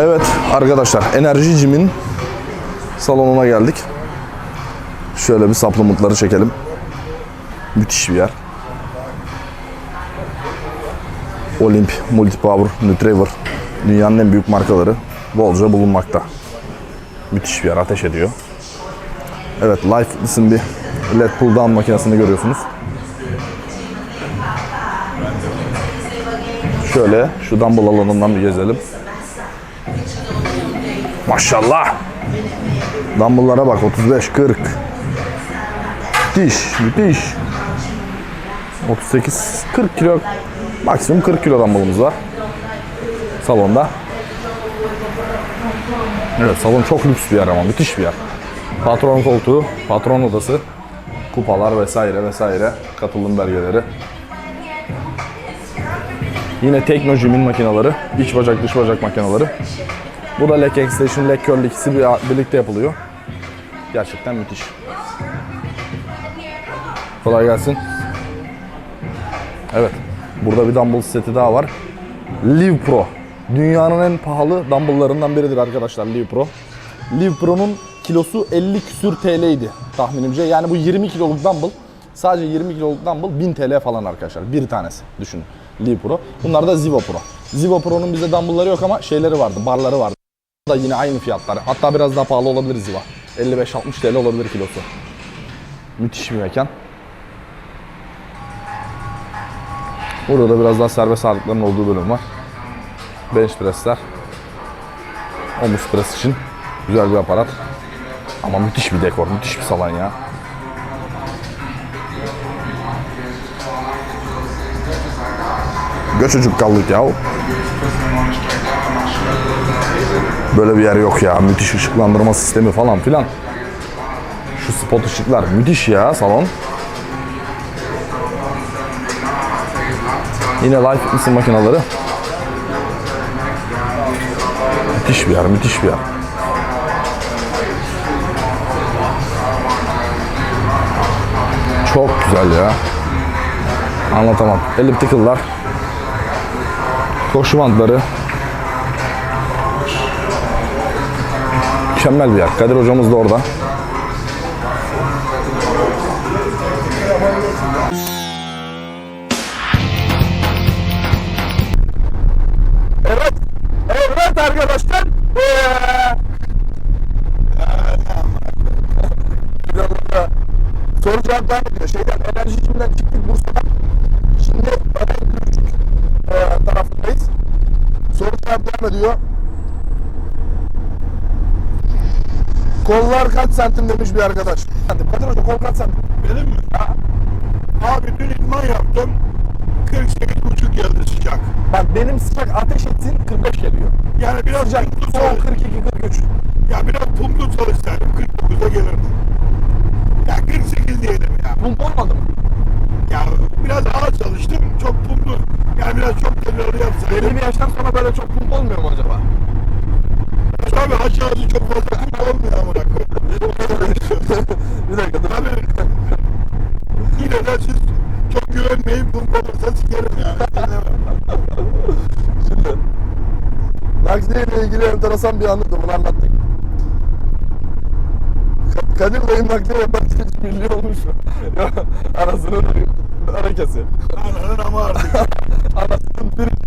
Evet arkadaşlar Enerji Gym'in salonuna geldik. Şöyle bir supplementları çekelim. Müthiş bir yer. Olymp, Multipower, Nutriver dünyanın en büyük markaları bolca bulunmakta. Müthiş bir yer, ateş ediyor. Evet, Life Fitness'in bir LED pull down makinesini görüyorsunuz. Şöyle şu dumbbell alanından bir gezelim. Maşallah. Dumbbell'lara bak 35 40. Müthiş, müthiş. 38 40 kilo maksimum 40 kilo dumbbellımız var. Salonda. Evet salon çok lüks bir yer ama müthiş bir yer. Patron koltuğu, patron odası, kupalar vesaire vesaire, katılım belgeleri. Yine Teknojim'in makineleri, iç bacak dış bacak makineleri. Bu da leg extension, leg curl ikisi bir- birlikte yapılıyor. Gerçekten müthiş. Kolay gelsin. Evet. Burada bir dumbbell seti daha var. Live Pro. Dünyanın en pahalı dumbbelllarından biridir arkadaşlar Live Pro. Live Pro'nun kilosu 50 küsür TL'ydi tahminimce. Yani bu 20 kiloluk dumbbell. Sadece 20 kiloluk dumbbell 1000 TL falan arkadaşlar. Bir tanesi düşünün. Live Pro. Bunlar da Ziva Pro. Ziva Pro'nun bizde dumbbellları yok ama şeyleri vardı, barları vardı. Da yine aynı fiyatlar. Hatta biraz daha pahalı olabilir Ziva. 55-60 TL olabilir kilosu. Müthiş bir mekan. Burada da biraz daha serbest ağırlıkların olduğu bölüm var. Bench pressler. Omuz press için güzel bir aparat. Ama müthiş bir dekor, müthiş bir salon ya. Göçücük kaldık ya. Böyle bir yer yok ya. Müthiş ışıklandırma sistemi falan filan. Şu spot ışıklar müthiş ya salon. Yine Life Fitness'in makineleri. Müthiş bir yer, müthiş bir yer. Çok güzel ya. Anlatamam. Elliptical'lar. Koşu bantları. Mükemmel bir yer. Kadir hocamız da orada. Evet. Evet arkadaşlar. Soru cevap devam ediyor. Şeyden enerji içinden çıktık Bursa'dan. Şimdi Erenkürcük e, tarafındayız. Soru cevap devam. Kollar kaç santim demiş bir arkadaş. Kadir Hoca kol kaç santim? Benim mi? Abi dün idman yaptım. 48,5 geldi sıcak. Bak benim sıcak ateş etsin 45 geliyor. Yani biraz Sıcak soğuk çalış. 42 43. Ya biraz pumlu çalışsaydım 49'a gelirdi. Ya 48 diyelim ya. Pump olmadı mı? Ya biraz ağır çalıştım. Çok pumlu. Yani biraz çok tekrarlı yapsaydım. Belli bir yaştan sonra böyle çok pump olmuyor mu acaba? Tabii aşağısı çok fazla pump olmuyor amına koyayım. bir dakika dur. Tabii. Yine de siz çok güvenmeyin pump olursa sikerim yani. Nakliye ile ilgili enteresan bir anıdır bunu anlattık. Ka- Kadir Bey'in nakliye yaparken hiç milli olmuş Anasının harekesi. Anladın ama artık. Anasının biri.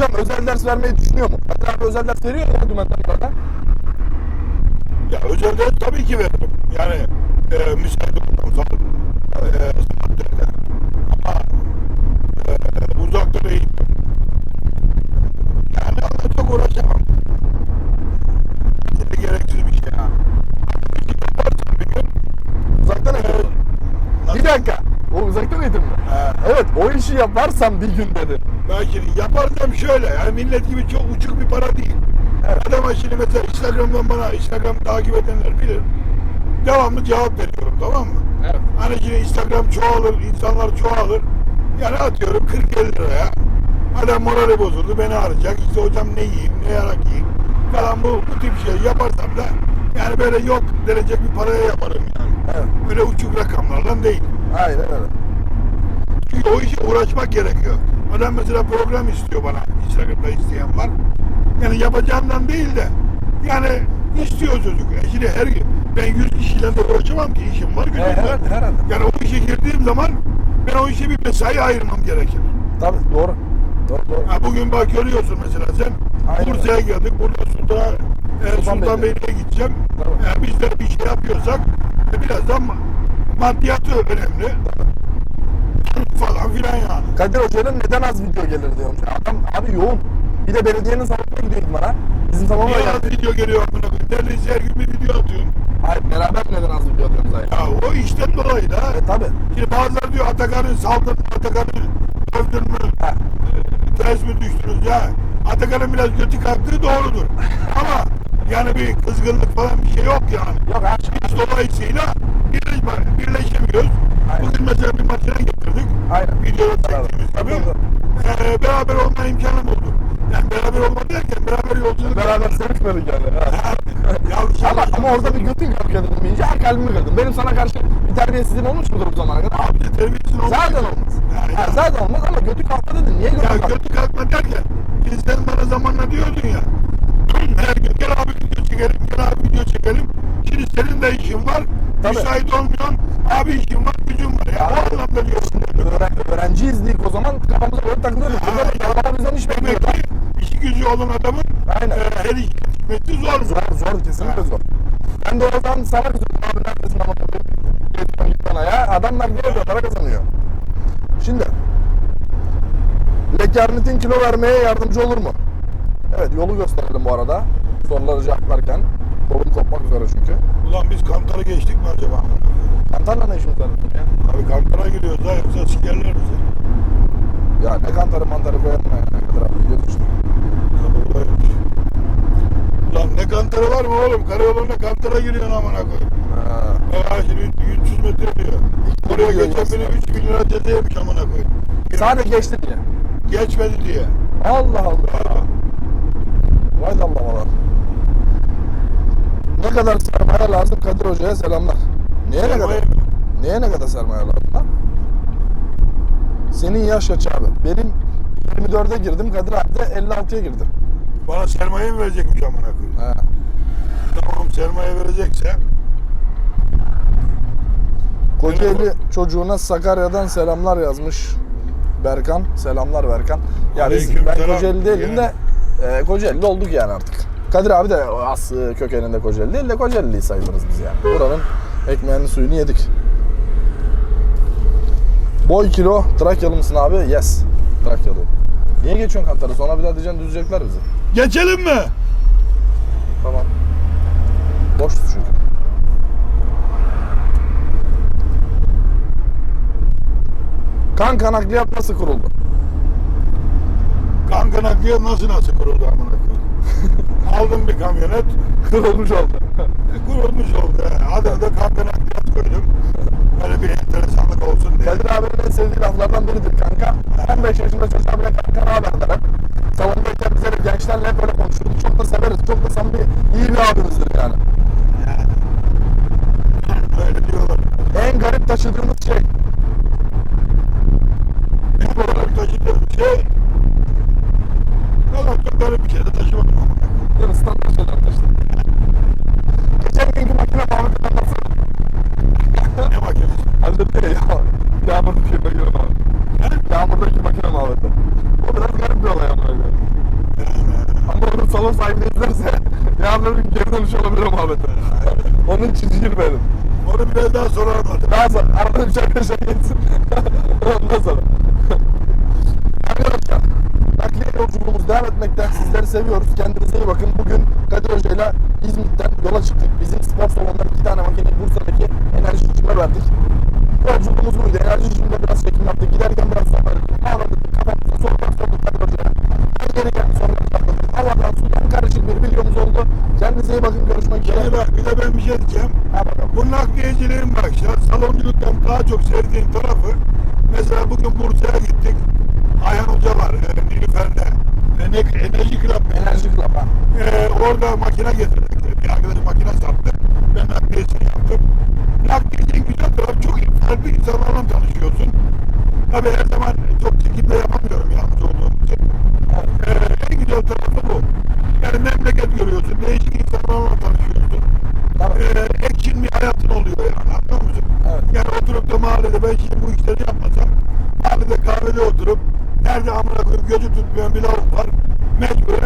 Hocam özel ders vermeyi düşünüyor mu? Kadir abi özel ders veriyor mu dümenlerden? Ya özel ders tabii ki veririm. Yani e, müsait olduğum zaman e, saatlerde. Ama e, uzakta. Yani onunla çok uğraşamam. Yine gereksiz bir şey ya. Yaparsam bir gün Uzaktan eğitim. Bir dakika. O uzaktan eğitim mi? He. Evet o işi yaparsam bir gün dedi. Ben şimdi yaparsam şöyle yani millet gibi çok uçuk bir para değil. Adama şimdi mesela Instagram'dan bana Instagram takip edenler bilir. Devamlı cevap veriyorum tamam mı? Evet. Hani şimdi Instagram çoğalır, insanlar çoğalır. Yani atıyorum 40-50 liraya. Adam morali bozuldu, beni arayacak. İşte hocam ne yiyeyim, ne yarak yiyeyim falan bu, bu tip şey yaparsam da yani böyle yok denecek bir paraya yaparım yani. Evet. Böyle uçuk rakamlardan değil. Aynen öyle. Çünkü o işe uğraşmak gerekiyor. Adam mesela program istiyor bana. Instagram'da isteyen var. Yani yapacağından değil de yani istiyor çocuk. E şimdi her gün ben 100 kişiyle de uğraşamam ki işim var gücüm E, var. herhalde, herhalde. Yani o işe girdiğim zaman ben o işe bir mesai ayırmam gerekir. Tabii doğru. Doğru doğru. Ha, bugün bak görüyorsun mesela sen. Bursa'ya geldik. Burada Sultan, e, Sultanbeyli'ye. Gideceğim. Tabii. Yani biz de bir şey yapıyorsak e, birazdan ma- maddiyatı önemli. Falan filan yani. Kadir Hoca'nın neden az video gelir diyorum. Adam abi yoğun. Bir de belediyenin salonuna gidiyor bana. Bizim salona Niye az video geliyor amına koyayım? Neredeyse her gün bir video atıyorsun. Hayır beraber neden az video atıyoruz? Ya o işten dolayı da. E tabi. Şimdi bazıları diyor Atakan'ı saldırdın, Atakan'ı dövdün mü? Ha. e, Ters mi düştünüz ya? Atakan'ın biraz götü kalktığı doğrudur. Ama yani bir kızgınlık falan bir şey yok yani. Yok her şey. Biz dolayısıyla birleşemiyoruz. Aynen. Bugün mesela bir makine getirdik. Aynen. Videoda çektiğimiz Tabii, gibi. Ee, beraber olma imkanı bulduk. Yani beraber olma derken beraber yolculuk Beraber sevişmedik yani. Ha. Yanlış Ama, anlaşılma. ama orada bir götün dedim iyice her kalbimi kırdım. Benim sana karşı bir terbiyesizliğim olmuş mudur bu zamana kadar? Abi terbiyesizin olmuş. Zaten olmaz. Yani Ha, ya. zaten olmaz ama götü kalktı dedin. Niye götü Ya kalktı? götü kalkma derken sen bana zamanla diyordun ya her gün gel abi video çekelim gel abi video çekelim şimdi senin de işin var Tabii. müsait olmuyorsun abi işin var gücün var ya o anlamda diyorsun Öğren, öğrenciyiz deyip o zaman kafamıza böyle takılıyorduk. Burada adamlar bizden iş bekliyor. demek ki işi gücü olan adamın Aynen. e, her iş yetişmesi zor Zor, zor kesinlikle zor. Ben de o zaman sana kızıyorum abi neredesin ama git bana ya. Adamlar geliyor para kazanıyor. Şimdi Lekarnitin kilo vermeye yardımcı olur mu? Evet yolu gösterelim bu arada. Soruları cevaplarken. Kolum kopmak üzere çünkü. ulan biz Kantar'ı geçtik mi acaba Kantarla ne işimiz var bizim ya? abi Kantar'a giriyoruz ha yoksa sikerler bizi Ya ne kantarı mantarı koyalım ya. Ne kadar abi gidiyoruz işte. Ya buradaymış. Ulan ne Kantar'ı var mı oğlum karayoluna Kantar'a giriyorsun amına koyayım Ha. Ya şimdi 300 metre diyor. Milyon geçen abi. 3 bin lira ceza yemiş amına koyayım. Sadece geçti diye. Geçmedi diye. Allah Allah. Vay da Allah'ım. Ne kadar sermaye lazım Kadir Hoca'ya selamlar. Niye ne kadar? Niye ne kadar sermaye lazım lan? Senin yaş kaç abi? Benim 24'e girdim, Kadir abi de 56'ya girdi. Bana sermaye mi verecekmiş amına koyayım? He. Tamam sermaye verecekse Kocaeli çocuğuna Sakarya'dan selamlar yazmış Berkan. Selamlar Berkan. Ya biz, Aleyküm ben selam. Kocaeli değilim de e, Kocaeli'de olduk yani artık. Kadir abi de as kökeninde Kocaeli değil de Kocaeli sayılırız biz yani. Buranın ekmeğini suyunu yedik. Boy kilo Trakyalı mısın abi? Yes. Trakyalı. Niye geçiyorsun kantarı? Sonra bir daha diyeceksin düzecekler bizi. geçelim mi? Tamam. Boşuz çünkü. Kanka nakliyat nasıl kuruldu? Kanka nakliye nasıl nasıl kuruldu amına koyayım? Aldım bir kamyonet Kurulmuş oldu. Kurulmuş oldu. he. Adını da kanka nakliyat koydum. Böyle bir enteresanlık olsun diye. Kadir abinin en sevdiği laflardan biridir kanka. 15 yaşında çocuğa bile kanka ne haber der hep. Salondayken bize de gençlerle hep böyle konuşurdu. Çok da severiz. Çok da samimi, iyi bir abimizdir yani. Öyle diyorlar. En garip taşıdığımız şey. İlk olarak taşıdığım şey Valla çok garip bir şey de taşımadım amına koyayım. Değil mi? Standart şeyler taşıdık. Geçen günkü makine Muhammed'in anlatsana. Ne makinesi? Halletti ya. Yağmurdaki makine Muhammed. Yağmurdaki makine Muhammed'de. O biraz garip bir olay ama öyle. Ama onun salon sahibi izlerse yarın bir gün geri dönüş olabilir o Muhammed'de. Onun ciğer benim. Onu biraz daha sonra anlatırım. Daha sonra arada bir arkadaşa geçsin. Ondan sonra. Arkadaşlar nakliye yolculuğumuz devam etmekten sizleri seviyoruz. Kendinize iyi bakın. Bugün Kadir Hoca ile İzmit'ten yola çıktık. Bizim spor salonundan iki tane makineyi Bursa'daki enerji içime verdik. Yolculuğumuz buydu. Enerji içimde biraz çekim yaptık. Giderken biraz sonra ağladık. Kafamıza sorular sorduk Kadir Hoca'ya. Ben geri geldi sorular oldu. Kendinize iyi bakın. Görüşmek üzere. Bak bir de ben bir şey diyeceğim. Ha bakalım. Bu nakliyeciliğin bak ya salonculuktan daha çok sevdiğim tarafı mesela bugün Bursa'ya gittik. Ayhan Hoca var e, Nilüfer'de. E, ne, enerji club? Enerji Club ha. E, orada makine getirdik. Bir arkadaş makine sattı. Ben nakliyesini yaptım. Nakliyecinin güzel tarafı çok iyi. farklı insanlarla tanışıyorsun. Tabii her zaman çok çekimde yapamıyorum yalnız olduğum için. E, en güzel tarafı bu. Memleket görüyorsun. Değişik insanlarla tanışıyorsun. Tabii. Ee, ekşin bir hayatın oluyor yani. Anlıyor musun? Evet. Yani oturup da mahallede ben şimdi bu işleri yapmasam mahallede kahvede oturup nerede amına koyup gözü tutmayan bir lavuk var. Mecburen